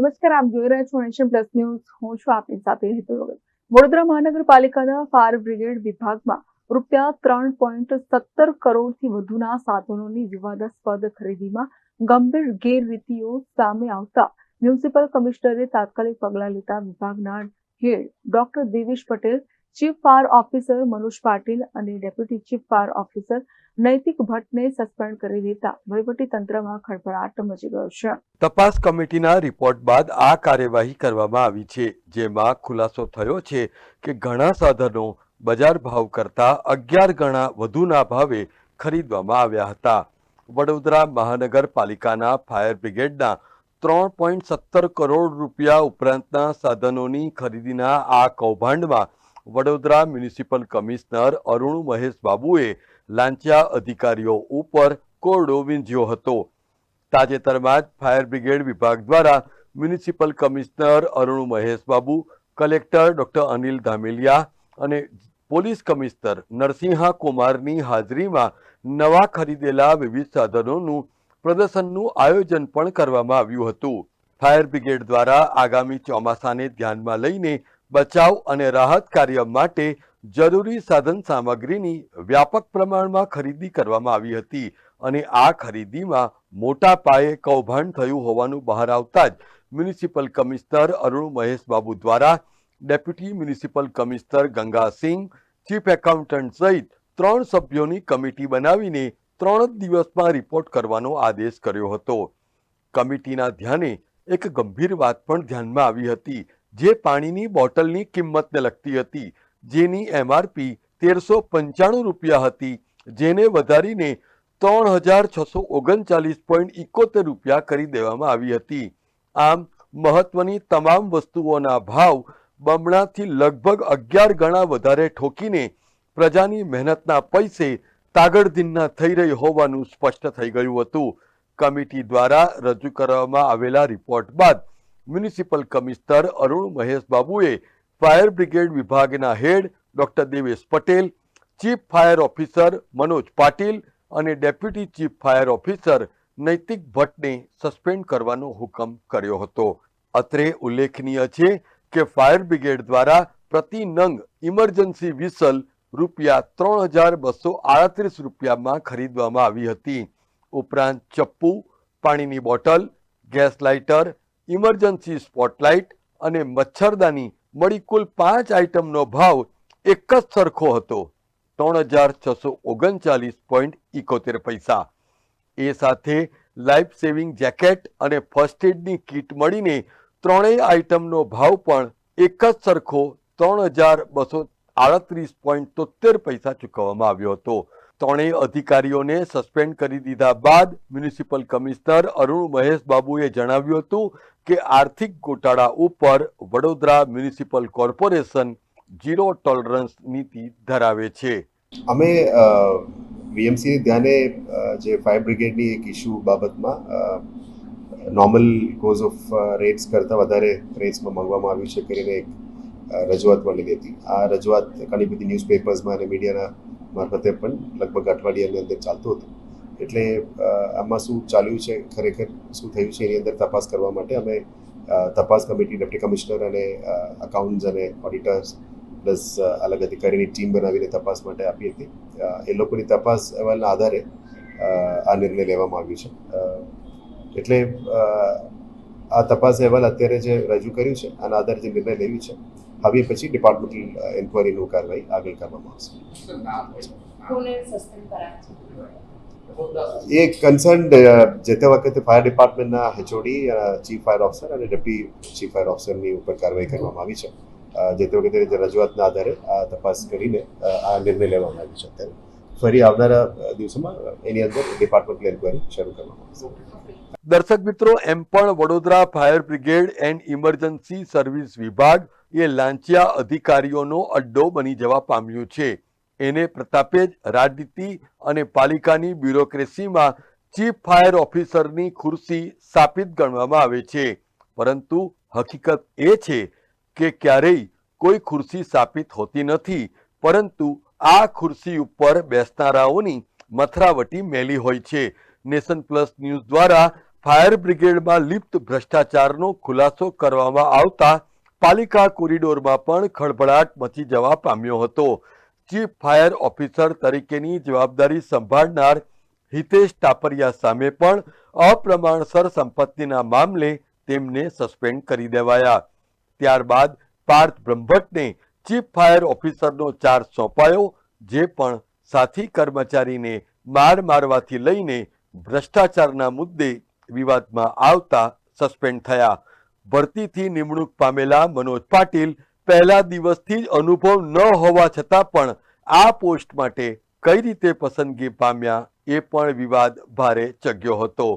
નમસ્કાર, આપ જોઈ રહ્યા છો નેશન પ્લસ ન્યૂઝ હું છું આપની સાથે હેતુ વડોદરા મહાનગરપાલિકાના ફાયર બ્રિગેડ વિભાગમાં રૂપિયા ત્રણ પોઈન્ટ સત્તર કરોડથી વધુના સાધનોની વિવાદાસ્પદ ખરીદીમાં ગંભીર ગેરરીતિઓ સામે આવતા મ્યુનિસિપલ કમિશનરે તાત્કાલિક પગલાં લેતા વિભાગના head doctor Devesh Patel chief fire officer Manoj Patil અને ડેપ્યુટી ચીફ ફાયર ઓફિસર નૈતિક ભટ્ટને સસ્પેન્ડ કરી દેતા તંત્રમાં ખળભળાટ મચી ગયો છે. તપાસ કમિટીના રિપોર્ટ બાદ આ કાર્યવાહી કરવામાં આવી છે, જેમાં ખુલાસો થયો છે કે ઘણા સાધનો બજાર ભાવ કરતા અગિયાર ગણા વધુના ભાવે ખરીદવામાં આવ્યા હતા. વડોદરા મહાનગરપાલિકાના ફાયર બ્રિગેડના ત્રણ પોઈન્ટ સત્તર કરોડ રૂપિયા ઉપરાંતના સાધનોની ખરીદીના આ કૌભાંડમાં વડોદરા મ્યુનિસિપલ કમિશનર અરુણ મહેશ બાબુએ લાંચિયા અધિકારીઓ ઉપર કોરડો વીંધ્યો હતો. તાજેતરમાં જ ફાયર બ્રિગેડ વિભાગ દ્વારા municipal commissioner Arun Mahesh Babu, collector doctor Anil Dhameliya અને પોલીસ કમિશનર નરસિંહા કુમારની હાજરીમાં નવા ખરીદેલા વિવિધ સાધનોનું પ્રદર્શનનું આયોજન પણ કરવામાં આવ્યું હતું. ફાયર બ્રિગેડ દ્વારા આગામી ચોમાસાને ધ્યાનમાં લઈને બચાવ અને રાહત કાર્ય માટે જરૂરી સાધન સામગ્રીની વ્યાપક પ્રમાણમાં ખરીદી કરવામાં આવી હતી અને આ ખરીદીમાં મોટા પાયે કૌભાંડ થયું હોવાનું બહાર આવતા જ મ્યુનિસિપલ કમિશનર અરુણ મહેશ બાબુ દ્વારા deputy municipal commissioner Gangasingh, chief accountant સહિત ત્રણ સભ્યોની કમિટી બનાવીને ત્રણ જ દિવસમાં રિપોર્ટ કરવાનો આદેશ કર્યો હતો. કમિટીના ધ્યાને એક ગંભીર વાત પણ ધ્યાનમાં આવી હતી જે પાણીની બોટલની કિંમતને લગતી હતી, જેની એમઆરપી તેરસો પંચાણું રૂપિયા હતી, જેને વધારીને ત્રણ હજાર છસો ઓગણચાલીસ પોઈન્ટ ઇકોતેર રૂપિયા કરી દેવામાં આવી હતી. આમ, મહત્વની તમામ વસ્તુઓના ભાવ બમણાથી લગભગ અગિયાર ગણા વધારે ઠોકીને પ્રજાની મહેનતના પૈસે તાગડધીનના થઈ રહી હોવાનું સ્પષ્ટ થઈ ગયું હતું. કમિટી દ્વારા રજૂ કરવામાં આવેલા રિપોર્ટ બાદ મ્યુનિસિપલ કમિશનર અરુણ મહેશ બાબુએ ફાયર બ્રિગેડ વિભાગના head doctor Devesh Patel, chief fire officer Manoj Patil અને ડેપ્યુટી ચીફ ફાયર ઓફિસર નૈતિક ભટ્ટને સસ્પેન્ડ કરવાનો હુકમ કર્યો હતો. અત્રે ઉલ્લેખનીય છે કે ફાયર બ્રિગેડ દ્વારા પ્રતિ નંગ ઇમરજન્સી વિસલ રૂપિયા ત્રણ હજાર બસો આડત્રીસ રૂપિયામાં ખરીદવામાં આવી હતી. ઉપરાંત ચપ્પુ, પાણીની bottle, gas lighter emergency spotlight અને મચ્છરદાની મળી કુલ પાંચ આઇટમનો ભાવ એક જ સરખો હતો. ત્રણ હજાર છસો ઓગણચાલીસ પોઈન્ટ ઇકોતેર પૈસા. એ સાથે લાઈફ સેવિંગ જેકેટ અને ફર્સ્ટ એડની કીટ મળીને ત્રણેય આઇટમનો ભાવ પણ એક જ સરખો ત્રણ હજાર બસો આડત્રીસ પોઈન્ટ તોતેર પૈસા ચૂકવવામાં આવ્યો હતો. ત્રણેય અધિકારીઓને સસ્પેન્ડ કરી દીધા બાદ મ્યુનિસિપલ કમિશનર અરુણ મહેશ બાબુએ જણાવ્યું હતું કે આર્થિક ગોટાળા ઉપર Vadodara municipal corporation zero tolerance નીતિ ધરાવે છે. અમે વીએમસી ધ્યાને જે ફાયર બ્રિગેડની એક ઇસ્યુ બાબતમાં નોર્મલ કોઝ ઓફ રેટ્સ કરતાં વધારે રેટ્સમાં માંગવામાં આવ્યું છે કરીને એક રજૂઆત મળેલી હતી. આ રજૂઆત ઘણી બધી ન્યૂઝપેપર્સમાં અને મીડિયાના મારફતે પણ લગભગ અઠવાડિયાની અંદર ચાલતું હતું. એટલે આમાં શું ચાલ્યું છે, ખરેખર શું થયું છે, એની અંદર તપાસ કરવા માટે અમે તપાસ કમિટી ડેપ્ટી કમિશનર અને અકાઉન્ટ્સ અને ઓડિટર્સ પ્લસ અલગ અધિકારીની ટીમ બનાવીને તપાસ માટે આપી હતી. એ લોકોની તપાસ અહેવાલના આધારે આ નિર્ણય લેવામાં આવ્યો છે. એટલે આ તપાસ અહેવાલ અત્યારે જે રજૂ કર્યું છે, આના આધારે જે નિર્ણય લેવી છે હવે પછી ડિપાર્ટમેન્ટલ એન્ક્વાયરીનું કાર્યવાહી આગળ કરવામાં આવશે. એ કન્સર્ન જે તે વખતે ફાયર ડિપાર્ટમેન્ટના એચઓડી ચીફ ફાયર ઓફિસર અને ડેપ્યુટી ચીફ ફાયર ઓફિસરની ઉપર કાર્યવાહી કરવામાં આવી છે. જે તે વખતે રજૂઆતના આધારે આ તપાસ કરીને આ નિર્ણય લેવામાં આવ્યો છે અત્યારે. ફરી આવનારા દિવસોમાં એની અંદર ડિપાર્ટમેન્ટલ એન્ક્વાયરી શરૂ કરવામાં આવશે. દર્શક મિત્રો, એમ પણ Vadodara fire brigade and emergency service વિભાગ એ લાંચિયા અધિકારીઓનો અડ્ડો બની જવા પામ્યું છે. એને પ્રતાપે જ રાજનીતિ અને પાલિકાની બ્યુરોક્રેસીમાં ચીફ ફાયર ઓફિસરની ખુરશી સ્થાપિત ગણવામાં આવે છે. પરંતુ હકીકત એ છે કે ક્યારેય કોઈ ખુરશી સ્થાપિત હોતી નથી. પરંતુ આ ખુરશી ઉપર બેસનારાઓની મથરાવટી મેલી હોય છે. નેશન પ્લસ ન્યૂઝ દ્વારા ફાયર બ્રિગેડમાં લિપ્ત ભ્રષ્ટાચારનો ખુલાસો કરવામાં આવતા પાલિકા કોરિડોરમાં પણ ખળભળાટ મચી જવા પામ્યો હતો. ચીફ ફાયર ઓફિસર તરીકેની જવાબદારી સંભાળનાર હિતેશ ટાપરિયા સામે પણ અપ્રમાણસર સંપત્તિના મામલે તેમને સસ્પેન્ડ કરી દેવાયા. ત્યારબાદ પાર્થ બ્રહ્મભટ્ટને ચીફ ફાયર ઓફિસરનો ચાર્જ સોંપાયો, જે પણ સાથી કર્મચારીને માર મારવાથી લઈને ભ્રષ્ટાચારના મુદ્દે વિવાદમાં આવતા સસ્પેન્ડ થયા. ભરતીથી નિમણૂક પામેલા મનોજ પાટીલ પહેલા દિવસથી જ અનુભવ ન હોવા છતાં પણ આ પોસ્ટ માટે કઈ રીતે પસંદગી પામ્યા એ પણ વિવાદ ભારે ચગ્યો હતો.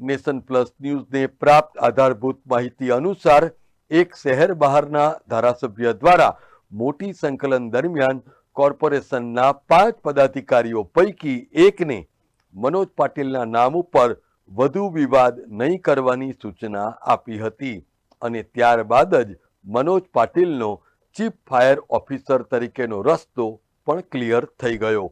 નેશન પ્લસ ન્યૂઝને પ્રાપ્ત આધારભૂત માહિતી અનુસાર એક શહેર બહારના ધારાસભ્ય દ્વારા મોટી સંકલન દરમિયાન કોર્પોરેશનના પાંચ પદાધિકારીઓ પૈકી એકને મનોજ પાટીલના નામ ઉપર વધુ વિવાદ નહીં કરવાની સૂચના આપી હતી અને ત્યારબાદ જ મનોજ પાટીલનો ચીફ ફાયર ઓફિસર તરીકેનો રસ્તો પણ ક્લિયર થઈ ગયો.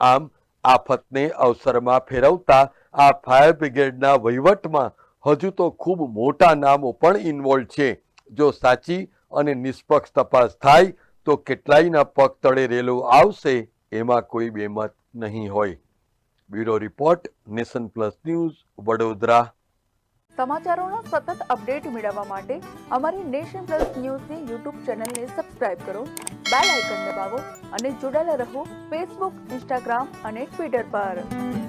આમ, આફતને અવસરમાં ફેરવતા આ ફાયર બ્રિગેડના વહીવટમાં હજુ તો ખૂબ મોટા નામો પણ ઇન્વોલ્વ છે. જો સાચી અને નિષ્પક્ષ તપાસ થાય તો કેટલાયના પગ તળે રેલો આવશે એમાં કોઈ બેમત નહીં હોય. Bureau report, nation plus news, Vadodara. સમાચારોના સતત અપડેટ મેળવવા માટે અમારી નેશન પ્લસ ન્યૂઝની યુટ્યુબ ચેનલને સબસ્ક્રાઇબ કરો, બેલ આઇકન દબાવો અને જોડાયેલા રહો ફેસબુક, ઇન્સ્ટાગ્રામ અને ટ્વિટર પર.